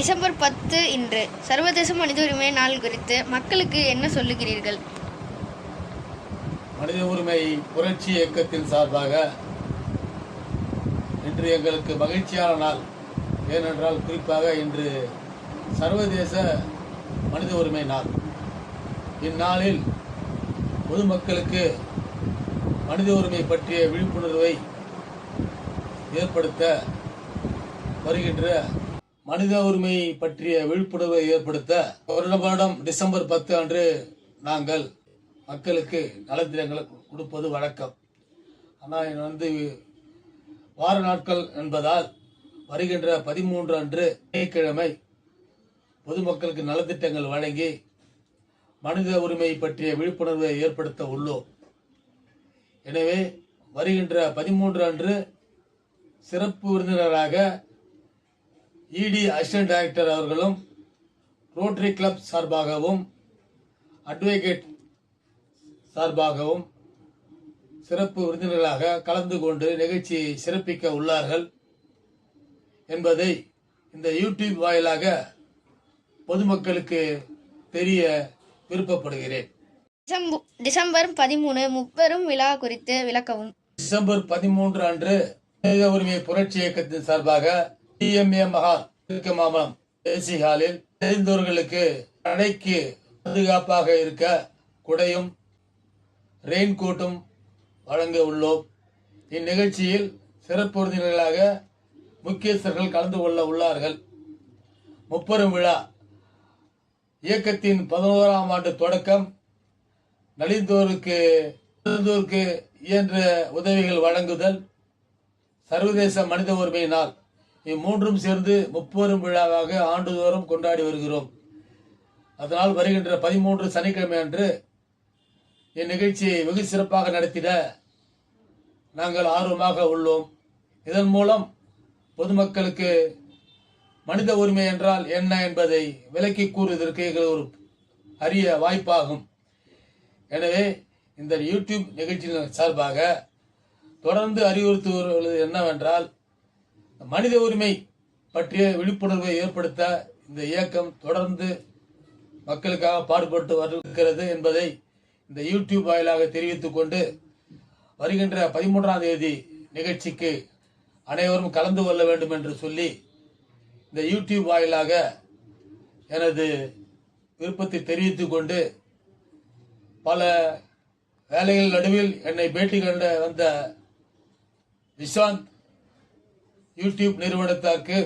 December பத்து இன்று. சர்வதேச மனித உரிமை நாள் குறித்து மக்களுக்கு என்ன சொல்லுகிறீர்கள்? மனித உரிமை புரட்சி இயக்கத்தின் சார்பாக இன்று எங்களுக்கு மகிழ்ச்சியான நாள். ஏனென்றால் குறிப்பாக இன்று சர்வதேச மனித உரிமை நாள். இந்நாளில் பொதுமக்களுக்கு மனித உரிமை பற்றிய விழிப்புணர்வை ஏற்படுத்த வருகின்ற மனித உரிமை பற்றிய விழிப்புணர்வை ஏற்படுத்த வருட வருடம் டிசம்பர் பத்து அன்று நாங்கள் மக்களுக்கு நலத்திட்டங்களை கொடுப்பது வழக்கம். ஆனால் வந்து வார நாட்கள் என்பதால் வருகின்ற பதிமூன்று அன்று வெள்ளிக்கிழமை பொதுமக்களுக்கு நலத்திட்டங்கள் வழங்கி மனித உரிமை பற்றிய விழிப்புணர்வை ஏற்படுத்த உள்ளோம். எனவே வருகின்ற பதிமூன்று அன்று சிறப்பு விருந்தினராக இடி அசிஸ்டன்ட் டைரக்டர் அவர்களும் ரோட்டரி கிளப் சார்பாகவும் அட்வொகேட் சார்பாகவும் சிறப்பு விருந்தினர்களாக கலந்து கொண்டு நிகழ்ச்சியை சிறப்பிக்க உள்ளார்கள் என்பதை இந்த யூடியூப் வாயிலாக பொதுமக்களுக்கு தெரிய விருப்பப்படுகிறேன். டிசம்பு- டிசம்பர் பதிமூணு முப்பெரும் விழா குறித்து விளக்கவும். டிசம்பர் பதிமூன்று அன்று மனித உரிமை புரட்சி இயக்கத்தின் சார்பாக டிஎம்ஏ மகா இருக்க மாமலம் ஏசி ஹாலில் தெரிந்தவர்களுக்கு அணைக்கு பாதுகாப்பாக இருக்க குடையும் ரெயின் கோட்டும் வழங்க உள்ளோம். இந்நிகழ்ச்சியில் சிறப்பு விருந்தினர்களாக முக்கியஸ்தர்கள் கலந்து கொள்ள உள்ளார்கள். முப்பெரும் விழா. இயக்கத்தின் பதினோராம் ஆண்டு தொடக்கம். நலிந்தோருக்கு நலிந்தோருக்கு இயன்ற உதவிகள் வழங்குதல். சர்வதேச மனித உரிமை நாள். இம்மூன்றும் சேர்ந்து முப்பெரும் விழாவாக ஆண்டுதோறும் கொண்டாடி வருகிறோம். அதனால் வருகின்ற பதிமூன்று சனிக்கிழமை அன்று இந்நிகழ்ச்சியை வெகு சிறப்பாக நடத்திட நாங்கள் ஆர்வமாக உள்ளோம். இதன் மூலம் பொதுமக்களுக்கு மனித உரிமை என்றால் என்ன என்பதை விலக்கி கூறுவதற்கு எங்களுக்கு ஒரு அரிய வாய்ப்பாகும். எனவே இந்த யூடியூப் நிகழ்ச்சியின் சார்பாக தொடர்ந்து அறிவுறுத்துவது என்னவென்றால் மனித உரிமை பற்றிய விழிப்புணர்வை ஏற்படுத்த இந்த இயக்கம் தொடர்ந்து மக்களுக்காக பாடுபட்டு வருகிறது என்பதை இந்த யூடியூப் வாயிலாக தெரிவித்துக் கொண்டு வருகின்ற பதிமூன்றாம் தேதி நிகழ்ச்சிக்கு அனைவரும் கலந்து கொள்ள வேண்டும் என்று சொல்லி இந்த யூடியூப் வாயிலாக எனது விருப்பத்தை தெரிவித்துக் கொண்டு பல வேலைகள் நடுவில் என்னை பேட்டி கண்ட வந்த விஷாந்த் யூடியூப் நிறுவனத்தாருக்கு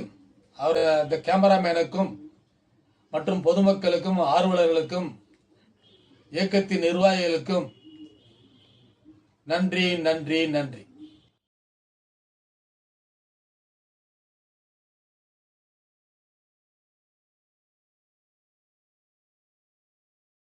அவர் அந்த கேமராமேனுக்கும் மற்றும் பொதுமக்களுக்கும் ஆர்வலர்களுக்கும் இயக்கத்தின் நிர்வாகிகளுக்கும் நன்றி நன்றி நன்றி.